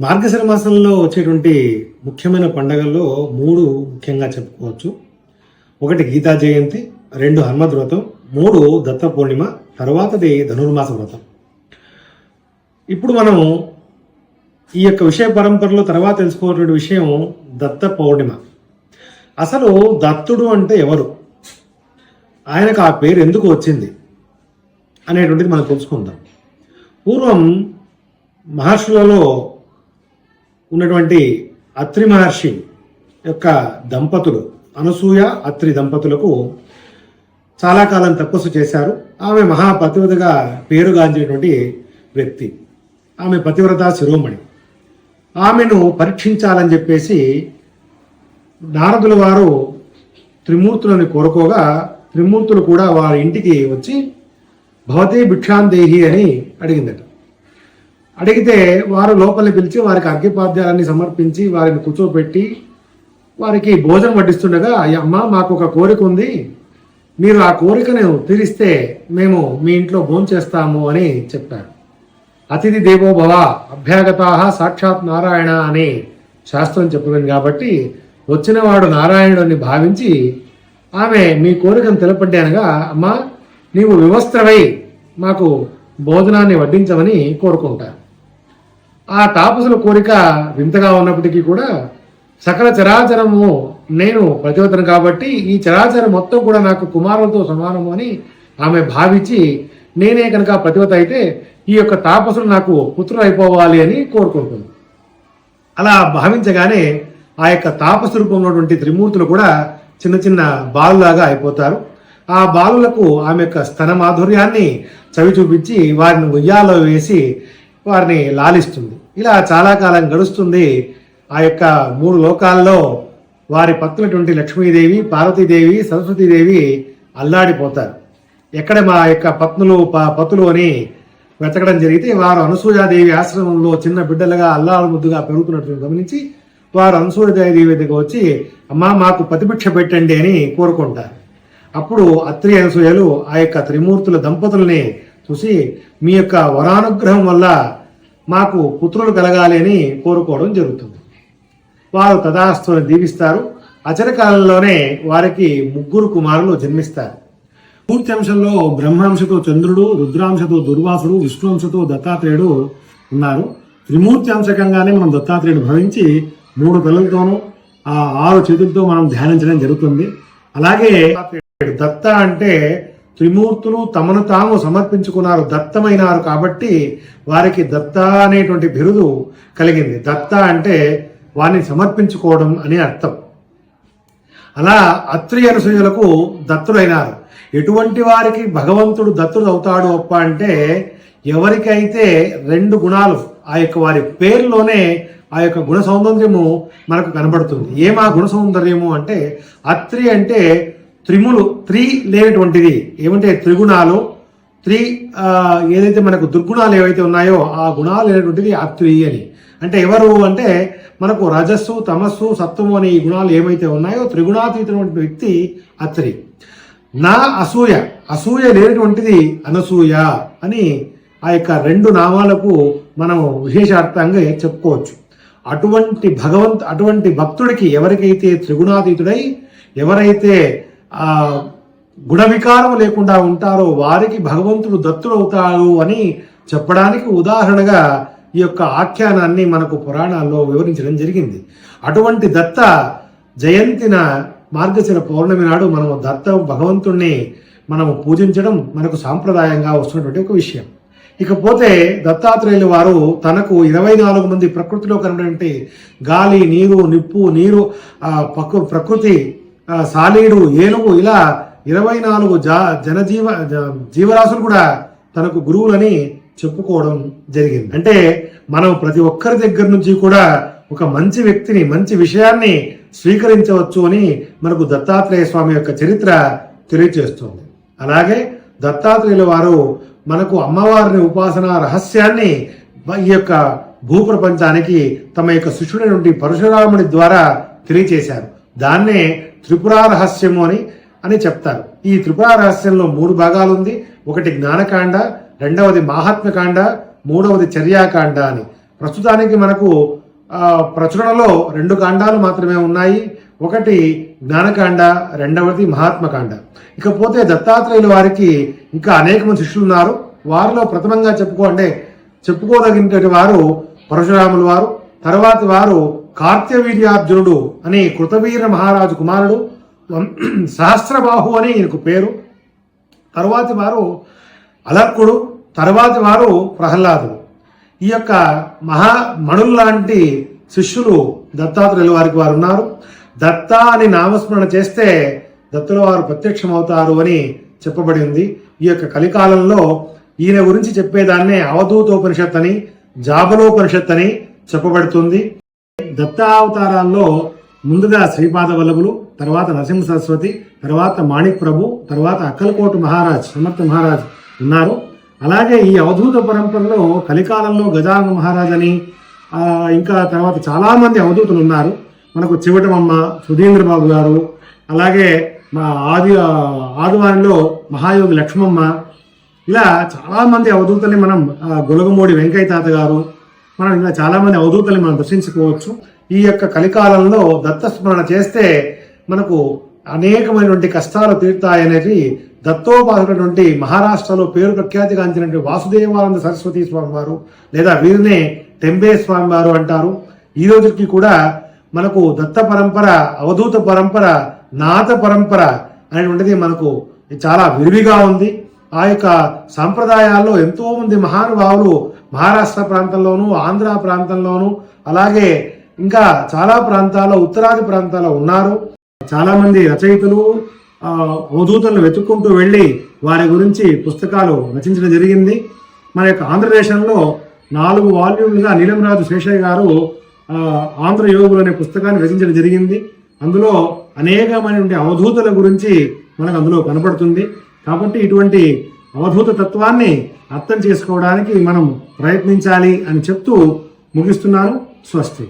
మార్గశిర మాసంలో వచ్చేటువంటి ముఖ్యమైన పండగల్లో మూడు ముఖ్యంగా చెప్పుకోవచ్చు. ఒకటి గీతా జయంతి రెండు హనుమద్ వ్రతం మూడు దత్త పూర్ణిమ తర్వాతది ధనుర్మాస వ్రతం. ఇప్పుడు మనం ఈ యొక్క విషయ పరంపరలో తర్వాత తెలుసుకోవాల్సిన విషయం దత్త పౌర్ణిమ. అసలు దత్తుడు అంటే ఎవరు? ఆయనకు ఆ పేరు ఎందుకు వచ్చింది? అనేటువంటిది మనం తెలుసుకుందాం. పూర్వం మహర్షులలో ఉన్నటువంటి అత్రి మహర్షి యొక్క దంపతులు అనసూయ అత్రి దంపతులకు చాలా కాలం తపస్సు చేశారు. ఆమె మహాపతివ్రతగా పేరుగాంచినటువంటి వ్యక్తి. ఆమె పతివ్రత శిరోమణి. ఆమెను పరీక్షించాలని చెప్పేసి నారదుల వారు త్రిమూర్తులను కోరుకోగా త్రిమూర్తులు కూడా వారి ఇంటికి వచ్చి భవతే భిక్షాందేహి అని అడిగిందట. అడిగితే వారు లోపలి పిలిచి వారికి అగ్గిపాద్యాలన్నీ సమర్పించి వారిని కూర్చోబెట్టి వారికి భోజనం వడ్డిస్తుండగా అమ్మ మాకు ఒక కోరిక ఉంది. మీరు ఆ కోరికను తీరిస్తే మేము మీ ఇంట్లో భోజనం చేస్తాము అని చెప్పారు. అతిథి దేవోభవ అభ్యాగతా సాక్షాత్ నారాయణ అని శాస్త్రం చెప్పింది కాబట్టి వచ్చినవాడు నారాయణుడిని భావించి ఆమె మీ కోరికను తెలపడ్డానగా అమ్మ అమ్మా నీవు వివస్త్రవై మాకు భోజనాన్ని వడ్డించమని కోరుకుంటారు ఆ తాపసుల కోరిక వింతగా ఉన్నప్పటికీ కూడా సకల చరాచరము నేను ప్రతివతను కాబట్టి ఈ చరాచరం మొత్తం కూడా నాకు కుమారులతో సమానము అని ఆమె భావించి నేనే కనుక ప్రతివత అయితే ఈ యొక్క తాపసులు నాకు పుత్రులు అయిపోవాలి అని కోరుకుంటుంది. అలా భావించగానే ఆ యొక్క తాపస రూపంలో ఉన్నటువంటి త్రిమూర్తులు కూడా చిన్న చిన్న బాలులాగా అయిపోతారు. ఆ బాలులకు ఆమె యొక్క స్తన మాధుర్యాన్ని చవి చూపించి వారిని ఉయ్యాలో వేసి వారిని లాలిస్తుంది. ఇలా చాలా కాలం గడుస్తుంది. ఆ యొక్క మూడు లోకాల్లో వారి పత్తులటువంటి లక్ష్మీదేవి పార్వతీదేవి సరస్వతీదేవి అల్లాడిపోతారు. ఎక్కడ మా యొక్క పత్నులు ప- పతులు అని వెతకడం జరిగితే వారు అనసూయాదేవి ఆశ్రమంలో చిన్న బిడ్డలుగా అల్లాడు ముద్దుగా పెరుగుతున్నట్టు గమనించి వారు అనసూయాదేవి దగ్గర వచ్చి అమ్మా మాకు ప్రతిభిక్ష పెట్టండి అని కోరుకుంటారు. అప్పుడు అత్రి అనసూయలు ఆ యొక్క త్రిమూర్తుల దంపతుల్ని చూసి మీ యొక్క వరానుగ్రహం వల్ల మాకు పుత్రులు కలగాలి అని కోరుకోవడం జరుగుతుంది. వారు తదాస్తుని దీవిస్తారు. అచరకాలంలోనే వారికి ముగ్గురు కుమారులు జన్మిస్తారు. పూర్తి అంశంలో బ్రహ్మాంశతో చంద్రుడు రుద్రాంశతో దుర్వాసుడు విష్ణుంశతో దత్తాత్రేయుడు ఉన్నారు. త్రిమూర్తి అంశకంగానే మనం దత్తాత్రేయుడు భవించి మూడు పిల్లలతోనూ ఆ ఆరు చేతులతో మనం ధ్యానించడం జరుగుతుంది. అలాగే దత్త అంటే త్రిమూర్తులు తమను తాము సమర్పించుకున్నారు దత్తమైనారు కాబట్టి వారికి దత్త అనేటువంటి బిరుదు కలిగింది. దత్త అంటే వారిని సమర్పించుకోవడం అని అర్థం. అలా అత్రి అనుసూయులకు దత్తుడైనారు ఎటువంటి వారికి భగవంతుడు దత్తుడు అవుతాడు అప్ప అంటే ఎవరికైతే రెండు గుణాలు ఆ యొక్క వారి పేరులోనే ఆ యొక్క గుణ సౌందర్యము మనకు కనబడుతుంది. ఏమా గుణ సౌందర్యము అంటే అత్రి అంటే త్రిములు త్రీ లేనటువంటిది. ఏమంటే త్రిగుణాలు త్రీ ఏదైతే మనకు దుర్గుణాలు ఏవైతే ఉన్నాయో ఆ గుణాలు అనేటువంటిది త్రీ అని. అంటే ఎవరు అంటే మనకు రజస్సు తమస్సు సత్వము అనే ఈ గుణాలు ఏమైతే ఉన్నాయో త్రిగుణాతీతమైనటువంటి వ్యక్తి అత్రి నా అసూయ అసూయ లేనటువంటిది అనసూయ అని ఆ యొక్క రెండు నామాలకు మనం విశేషార్థంగా చెప్పుకోవచ్చు. అటువంటి భగవంత్ అటువంటి భక్తుడికి ఎవరికైతే త్రిగుణాతీతుడై ఎవరైతే ఆ గుణ వికారం లేకుండా ఉంటారో వారికి భగవంతుడు దత్తుడవుతాడు అని చెప్పడానికి ఉదాహరణగా ఈ యొక్క ఆఖ్యానాన్ని మనకు పురాణాల్లో వివరించడం జరిగింది. అటువంటి దత్త జయంతిన మార్గశిర పౌర్ణమి నాడు మనము దత్త భగవంతుణ్ణి మనము పూజించడం మనకు సాంప్రదాయంగా వస్తున్నటువంటి ఒక విషయం. ఇకపోతే దత్తాత్రేయులు వారు తనకు ఇరవై నాలుగు మంది ప్రకృతిలో కనబడే గాలి నీరు నిప్పు నీరు ప్రకృతి సాలీడు ఏనుగు ఇలా ఇరవై నాలుగు జా జనజీవ జ- జీవరాశులు కూడా తనకు గురువులని చెప్పుకోవడం జరిగింది. అంటే మనం ప్రతి ఒక్కరి దగ్గర నుంచి కూడా ఒక మంచి వ్యక్తిని మంచి విషయాన్ని స్వీకరించవచ్చు అని మనకు దత్తాత్రేయ స్వామి యొక్క చరిత్ర తెలియజేస్తుంది అలాగే దత్తాత్రేయుల వారు మనకు అమ్మవారిని ఉపాసన రహస్యాన్ని ఈ యొక్క భూప్రపంచానికి తమ యొక్క శిష్యుడైనటువంటి పరశురాముడి ద్వారా తెలియచేశారు. దాన్నే త్రిపుర రహస్యము అని అని చెప్తారు. ఈ త్రిపుర రహస్యంలో మూడు భాగాలు ఉంది ఒకటి జ్ఞానకాండ రెండవది మాహాత్మ్యకాండ మూడవది చర్యాకాండ అని. ప్రస్తుతానికి మనకు ప్రచురణలో రెండు కాండాలు మాత్రమే ఉన్నాయి. ఒకటి జ్ఞానకాండ రెండవది మహాత్మకాండ ఇకపోతే దత్తాత్రేయుల వారికి ఇంకా అనేక మంది శిష్యులు ఉన్నారు వారిలో ప్రథమంగా చెప్పుకో అంటే చెప్పుకోదగినటువంటి వారు పరశురాములు వారు. తర్వాత వారు కార్త్యవీర్యార్జునుడు అని కృతవీర మహారాజు కుమారుడు సహస్రబాహు అని ఈయనకు పేరు. తరువాతి వారు అలర్కుడు తరువాతి వారు ప్రహ్లాదుడు. ఈ యొక్క మహా మణుల్లాంటి శిష్యులు దత్తాత్రేయుల వారికి వారు ఉన్నారు. దత్త అని నామస్మరణ చేస్తే దత్తుల వారు ప్రత్యక్షమవుతారు అని చెప్పబడి ఉంది. ఈ యొక్క కలికాలంలో ఈయన గురించి చెప్పేదాన్నే అవధూతోపనిషత్ అని జాబలోపనిషత్ అని చెప్పబడుతుంది. దత్తావతారాల్లో ముందుగా శ్రీపాద వల్లభులు తర్వాత నరసింహ సరస్వతి తర్వాత మాణిక్ ప్రభు తర్వాత అక్కలకోట మహారాజ్ సమర్థ మహారాజ్ ఉన్నారు. అలాగే ఈ అవధూత పరంపరలో కలికాలంలో గజానన మహారాజ్ అని ఇంకా తర్వాత చాలామంది అవధూతులు ఉన్నారు. మనకు చివటమమ్మ సుధీంద్రబాబు గారు అలాగే మా ఆది ఆదివారిలో మహాయోగి లక్ష్మమ్మ ఇలా చాలామంది అవధూతల్ని మనం ఆ, గొలగమూడి వెంకయ్య తాత గారు మనం ఇంకా చాలామంది అవధూతల్ని మనం దర్శించుకోవచ్చు. ఈ యొక్క కలికాలంలో దత్తస్మరణ చేస్తే మనకు అనేకమైనటువంటి కష్టాలు తీరుతాయనేది దత్తోపాసకుడు మహారాష్ట్రలో పేరు ప్రఖ్యాతిగాంచినటువంటి వాసుదేవానంద సరస్వతి స్వామి వారు లేదా వీరినే టెంబే స్వామి వారు అంటారు. ఈ రోజుకి కూడా మనకు దత్త పరంపర అవధూత పరంపర నాథ పరంపర అనేటువంటిది మనకు చాలా విరివిగా ఉంది. ఆ యొక్క సాంప్రదాయాల్లో ఎంతోమంది మహానుభావులు మహారాష్ట్ర ప్రాంతంలోను ఆంధ్ర ప్రాంతంలోను అలాగే ఇంకా చాలా ప్రాంతాల్లో ఉత్తరాది ప్రాంతాల్లో ఉన్నారు. చాలామంది రచయితలు అవధూతలను వెతుక్కుంటూ వెళ్ళి వారి గురించి పుస్తకాలు రచించడం జరిగింది. మన యొక్క ఆంధ్రదేశంలో నాలుగు వాల్యూమ్లుగా నీలంరాజు శేషయ్య గారు ఆంధ్ర యోగులు అనే పుస్తకాన్ని రచించడం జరిగింది. అందులో అనేకమైనటువంటి అవధూతల గురించి మనకు అందులో కనపడుతుంది. కాబట్టి ఇటువంటి అవధూత తత్వాన్ని అర్థం చేసుకోవడానికి మనం ప్రయత్నించాలి అని చెప్తూ ముగిస్తున్నాను స్వస్తి.